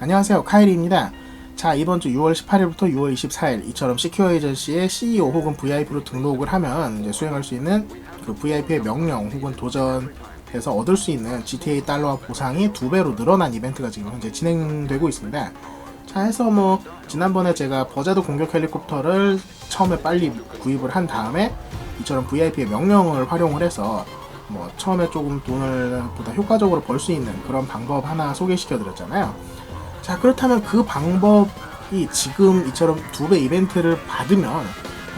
안녕하세요. 카일입니다. 자 이번 주 6월 18일부터 6월 24일 이처럼 시큐어 에이전시의 CEO 혹은 VIP로 등록을 하면 이제 수행할 수 있는 그 VIP의 명령 혹은 도전에서 얻을 수 있는 GTA 달러와 보상이 두 배로 늘어난 이벤트가 지금 현재 진행되고 있습니다. 자 해서 뭐 지난번에 제가 버자드 공격 헬리콥터를 처음에 빨리 구입을 한 다음에 이처럼 VIP의 명령을 활용을 해서 뭐 처음에 조금 돈을 보다 효과적으로 벌 수 있는 그런 방법 하나 소개시켜 드렸잖아요. 자 그렇다면 그 방법이 지금 이처럼 두 배 이벤트를 받으면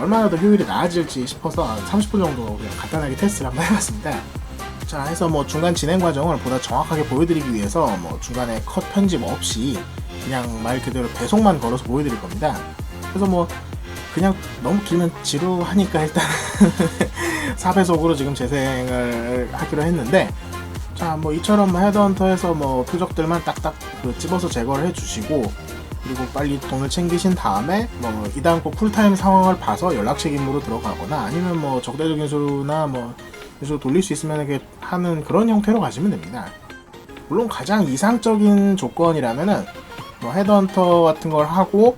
얼마나 더 효율이 나아질지 싶어서 한 30분 정도 그냥 간단하게 테스트를 한번 해봤습니다. 자 해서 뭐 중간 진행 과정을 보다 정확하게 보여드리기 위해서 뭐 중간에 컷 편집 없이 그냥 말 그대로 배속만 걸어서 보여드릴 겁니다. 그래서 뭐 그냥 너무 길면 지루하니까 일단 4배속으로 지금 재생을 하기로 했는데 자 뭐 이처럼 헤드헌터에서 뭐 표적들만 딱딱 그 집어서 제거를 해주시고 그리고 빨리 돈을 챙기신 다음에 뭐 이다음거 쿨타임 상황을 봐서 연락 책임으로 들어가거나 아니면 뭐 적대적인 수나 뭐 수로 돌릴 수 있으면 이렇게 하는 그런 형태로 가시면 됩니다. 물론 가장 이상적인 조건이라면은 뭐 헤드헌터 같은 걸 하고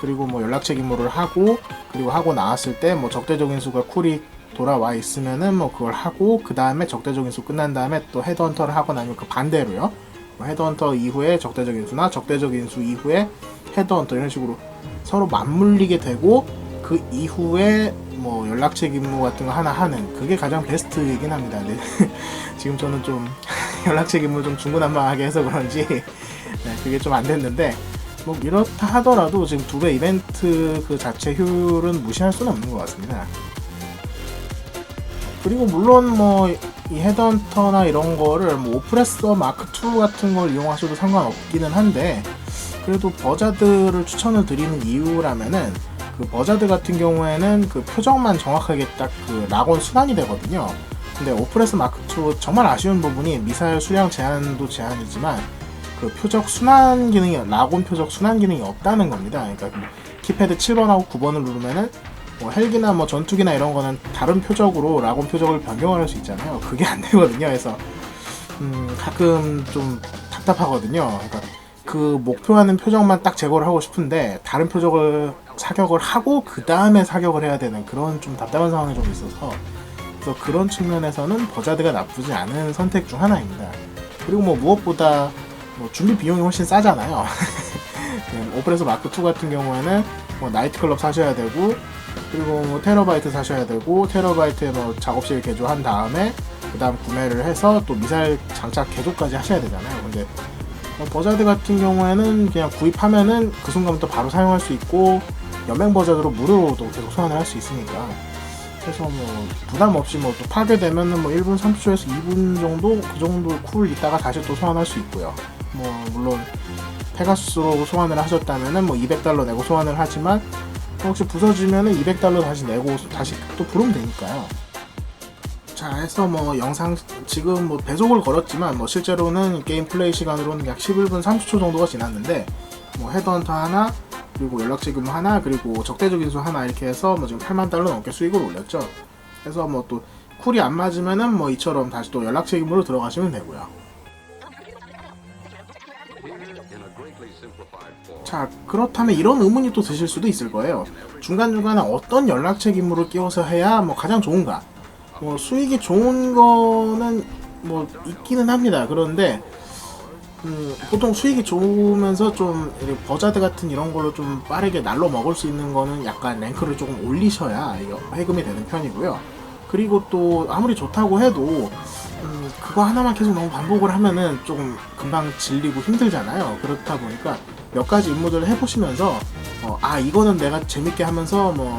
그리고 뭐 연락 책임으로를 하고 그리고 하고 나왔을 때 뭐 적대적인 수가 쿨이 돌아와 있으면은 뭐 그걸 하고 그 다음에 적대적인 수 끝난 다음에 또 헤드헌터를 하고 나면 그 반대로요. 뭐 헤드헌터 이후에 적대적인 수나 적대적인 수 이후에 헤드헌터 이런 식으로 서로 맞물리게 되고 그 이후에 뭐 연락 책 임무 같은 거 하나 하는 그게 가장 베스트이긴 합니다. 근데 지금 저는 좀 연락 책임을 좀 중구난방하게 해서 그런지 네, 그게 좀 안 됐는데 뭐 이렇다 하더라도 지금 두 배 이벤트 그 자체 효율은 무시할 수는 없는 것 같습니다. 그리고 물론 뭐 이 헤드헌터나 이런 거를 뭐 오프레서 마크 2 같은 걸 이용하셔도 상관없기는 한데 그래도 버자드를 추천을 드리는 이유라면은 그 버자드 같은 경우에는 그 표정만 정확하게 딱 그 락온 순환이 되거든요. 근데 오프레스 마크 2 정말 아쉬운 부분이 미사일 수량 제한도 제한이지만 그 표적 순환 기능이 락온 표적 순환 기능이 없다는 겁니다. 그러니까 그 키패드 7번하고 9번을 누르면은 뭐 헬기나 뭐 전투기나 이런 거는 다른 표적으로 락온 표적을 변경할 수 있잖아요. 그게 안 되거든요. 그래서 음, 가끔 좀 답답하거든요. 그러니까 그 목표하는 표적만 딱 제거를 하고 싶은데 다른 표적을 사격을 하고 그 다음에 사격을 해야 되는 그런 좀 답답한 상황이 좀 있어서 그래서 그런 측면에서는 버자드가 나쁘지 않은 선택 중 하나입니다. 그리고 뭐 무엇보다 뭐 준비 비용이 훨씬 싸잖아요. 오프레서 마크 2 같은 경우에는 뭐 나이트클럽 사셔야 되고 그리고 뭐 테러바이트 사셔야 되고 테러바이트에 뭐 작업실 개조한 다음에 그 다음 구매를 해서 또 미사일 장착 개조까지 하셔야 되잖아요. 근데 뭐 버자드 같은 경우에는 그냥 구입하면은 그 순간부터 바로 사용할 수 있고 연맹 버자드로 무료로도 계속 소환을 할 수 있으니까 그래서 뭐 부담 없이 뭐 또 파괴되면은 뭐 1분 30초에서 2분 정도 그 정도 쿨 있다가 다시 또 소환할 수 있고요. 뭐 물론 페가수스로 소환을 하셨다면은 뭐 200달러 내고 소환을 하지만 혹시 부서지면은 200달러 다시 내고 다시 또 부르면 되니까요. 자 해서 뭐 영상 지금 뭐 배속을 걸었지만 뭐 실제로는 게임 플레이 시간으로는 약 11분 30초 정도가 지났는데 뭐 헤드헌터 하나 그리고 연락책임 하나 그리고 적대적인 수 하나 이렇게 해서 뭐 지금 8만 달러 넘게 수익을 올렸죠. 그래서 뭐 또 쿨이 안 맞으면은 뭐 이처럼 다시 또 연락책임으로 들어가시면 되고요. 자 그렇다면 이런 의문이 또 드실 수도 있을 거예요. 중간중간에 어떤 연락책임으로 끼워서 해야 뭐 가장 좋은가? 뭐 수익이 좋은 거는 뭐 있기는 합니다. 그런데 음, 보통 수익이 좋으면서 좀 버자드 같은 이런 걸로 좀 빠르게 날로 먹을 수 있는 거는 약간 랭크를 조금 올리셔야 해금이 되는 편이고요. 그리고 또 아무리 좋다고 해도 음, 그거 하나만 계속 너무 반복을 하면은 조금 금방 질리고 힘들잖아요. 그렇다 보니까 몇 가지 임무들을 해보시면서 어, 아 이거는 내가 재밌게 하면서 뭐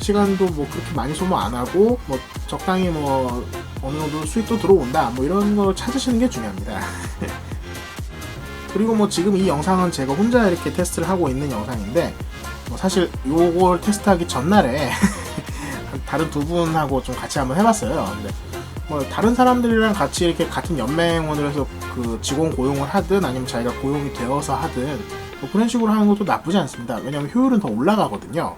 시간도 뭐 그렇게 많이 소모 안 하고 뭐 적당히 뭐 어느 정도 수익도 들어온다 뭐 이런 걸 찾으시는 게 중요합니다. 그리고 뭐 지금 이 영상은 제가 혼자 이렇게 테스트를 하고 있는 영상인데 뭐 사실 요걸 테스트하기 전날에 다른 두 분하고 좀 같이 한번 해봤어요. 근데 뭐 다른 사람들이랑 같이 이렇게 같은 연맹원을 해서 그 직원 고용을 하든 아니면 자기가 고용이 되어서 하든 뭐 그런 식으로 하는 것도 나쁘지 않습니다. 왜냐면 효율은 더 올라가거든요.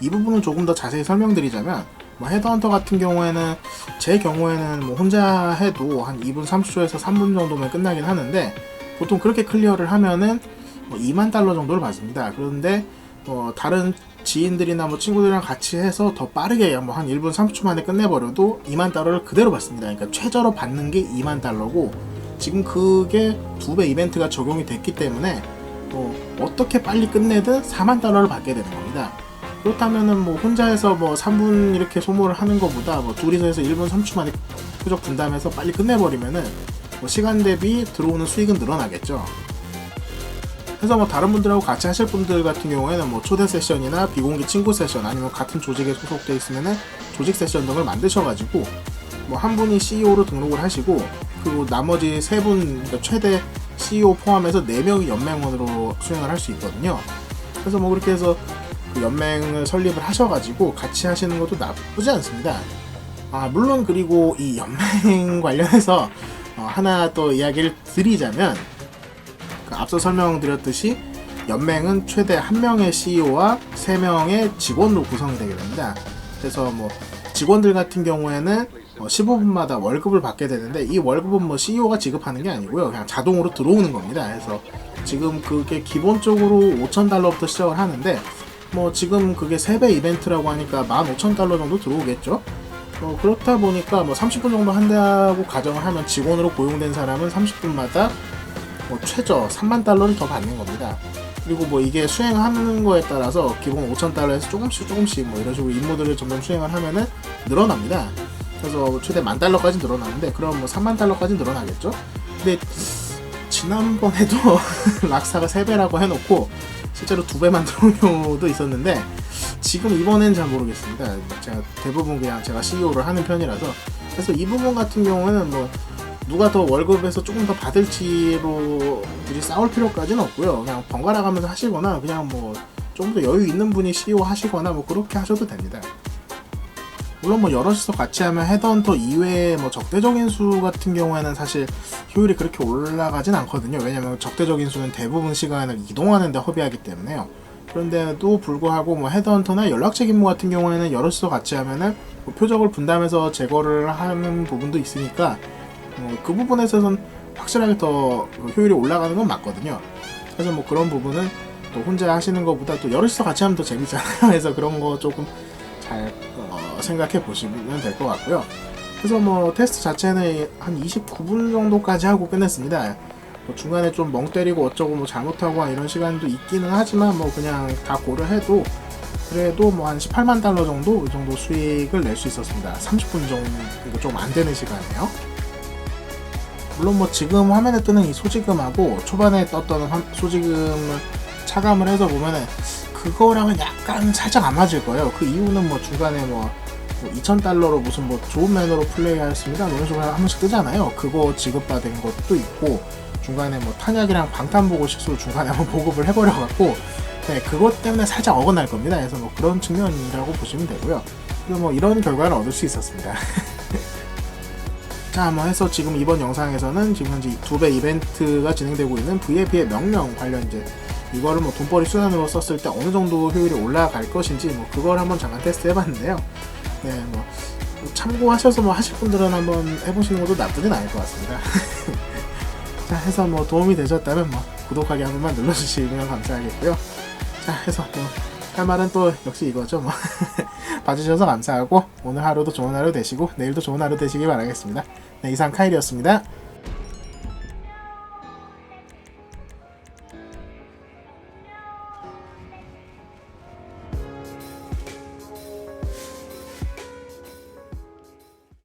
이 부분은 조금 더 자세히 설명드리자면 뭐 헤드헌터 같은 경우에는 제 경우에는 뭐 혼자 해도 한 2분 30초에서 3분 정도면 끝나긴 하는데 보통 그렇게 클리어를 하면은 뭐 2만 달러 정도를 받습니다. 그런데 뭐 다른 지인들이나 뭐 친구들이랑 같이 해서 더 빠르게 뭐 한 1분 30초 만에 끝내버려도 2만 달러를 그대로 받습니다. 그러니까 최저로 받는 게 2만 달러고 지금 그게 두 배 이벤트가 적용이 됐기 때문에 뭐 어떻게 빨리 끝내든 4만 달러를 받게 되는 겁니다. 그렇다면은 뭐 혼자 해서 뭐 3분 이렇게 소모를 하는 것보다 뭐 둘이서 해서 1분 30초 만에 표적 분담해서 빨리 끝내버리면은 뭐 시간 대비 들어오는 수익은 늘어나겠죠. 그래서 뭐 다른 분들하고 같이 하실 분들 같은 경우에는 뭐 초대 세션이나 비공개 친구 세션 아니면 같은 조직에 소속돼 있으면은 조직 세션 등을 만드셔가지고 뭐 한 분이 CEO로 등록을 하시고 그리고 나머지 세분 그러니까 최대 CEO 포함해서 네 명이 연맹원으로 수행을 할 수 있거든요. 그래서 뭐 그렇게 해서 그 연맹을 설립을 하셔가지고 같이 하시는 것도 나쁘지 않습니다. 아 물론 그리고 이 연맹 관련해서 어, 하나 또 이야기를 드리자면 그 앞서 설명드렸듯이 연맹은 최대 한 명의 CEO와 세 명의 직원으로 구성이 되게 됩니다. 그래서 뭐 직원들 같은 경우에는 15분마다 월급을 받게 되는데 이 월급은 뭐 CEO가 지급하는 게 아니고요. 그냥 자동으로 들어오는 겁니다. 그래서 지금 그게 기본적으로 5,000달러부터 시작을 하는데 뭐 지금 그게 3배 이벤트라고 하니까 15,000달러 정도 들어오겠죠. 어, 그렇다 보니까 뭐 30분 정도 한다고 가정을 하면 직원으로 고용된 사람은 30분마다 뭐 최저 3만 달러를 더 받는 겁니다. 그리고 뭐 이게 수행하는 거에 따라서 기본 5천 달러에서 조금씩 조금씩 뭐 이런 식으로 임무들을 점점 수행을 하면은 늘어납니다. 그래서 최대 만 달러까지 늘어나는데 그럼 뭐 3만 달러까지 늘어나겠죠? 근데 지난번에도 락사가 3배라고 해놓고 실제로 2배만 들어온 경우도 있었는데 지금 이번엔 잘 모르겠습니다. 제가 대부분 그냥 제가 CEO를 하는 편이라서 그래서 이 부분 같은 경우는 뭐 누가 더 월급에서 조금 더 받을지로 굳이 싸울 필요까지는 없고요. 그냥 번갈아 가면서 하시거나 그냥 뭐 좀 더 여유 있는 분이 CEO 하시거나 뭐 그렇게 하셔도 됩니다. 물론 뭐 여럿이서 같이 하면 헤드헌터 이외에 뭐 적대적인 수 같은 경우에는 사실 효율이 그렇게 올라가진 않거든요. 왜냐면 적대적인 수는 대부분 시간을 이동하는데 허비하기 때문에요. 그런데도 불구하고 뭐 헤드헌터나 연락책 임무 같은 경우에는 여럿이서 같이 하면은 뭐 표적을 분담해서 제거를 하는 부분도 있으니까 어, 그 부분에 있어서는 확실하게 더 효율이 올라가는 건 맞거든요. 그래서 뭐 그런 부분은 또 혼자 하시는 것보다 또 여럿이서 같이 하면 더 재밌잖아요. 그래서 그런 거 조금 잘 어, 생각해 보시면 될 것 같고요. 그래서 뭐 테스트 자체는 한 29분 정도까지 하고 끝냈습니다. 뭐 중간에 좀 멍 때리고 어쩌고 뭐 잘못하고 이런 시간도 있기는 하지만 뭐 그냥 다 고려해도 그래도 뭐 한 18만 달러 정도 이 정도 수익을 낼 수 있었습니다. 30분 정도 좀 안 되는 시간이에요. 물론 뭐 지금 화면에 뜨는 이 소지금하고 초반에 떴던 화- 소지금을 차감을 해서 보면은 그거랑은 약간 살짝 안 맞을 거예요. 그 이유는 뭐 중간에 뭐 2,000달러로 무슨 뭐 좋은 매너로 플레이하였습니다. 뭐 이런 식으로 한 번씩 뜨잖아요. 그거 지급받은 것도 있고 중간에 뭐 탄약이랑 방탄 보고 실수로 중간에 한번 보급을 해버려갖고 네, 그것 때문에 살짝 어긋날 겁니다. 그래서 뭐 그런 측면이라고 보시면 되고요. 그리고 뭐 이런 결과를 얻을 수 있었습니다. 자, 뭐 해서 지금 이번 영상에서는 지금 현재 두 배 이벤트가 진행되고 있는 VIP의 명령 관련 이제 이거를 뭐 돈벌이 수단으로 썼을 때 어느 정도 효율이 올라갈 것인지 뭐 그걸 한번 잠깐 테스트 해봤는데요. 네, 뭐 참고하셔서 뭐 하실 분들은 한번 해보시는 것도 나쁘진 않을 것 같습니다. 자, 해서 뭐 도움이 되셨다면 뭐 구독하기 한 번만 눌러주시면 감사하겠고요. 자, 해서 뭐 할 말은 또 역시 이거죠. 뭐 봐주셔서 감사하고 오늘 하루도 좋은 하루 되시고 내일도 좋은 하루 되시기 바라겠습니다. 네, 이상 카일이었습니다.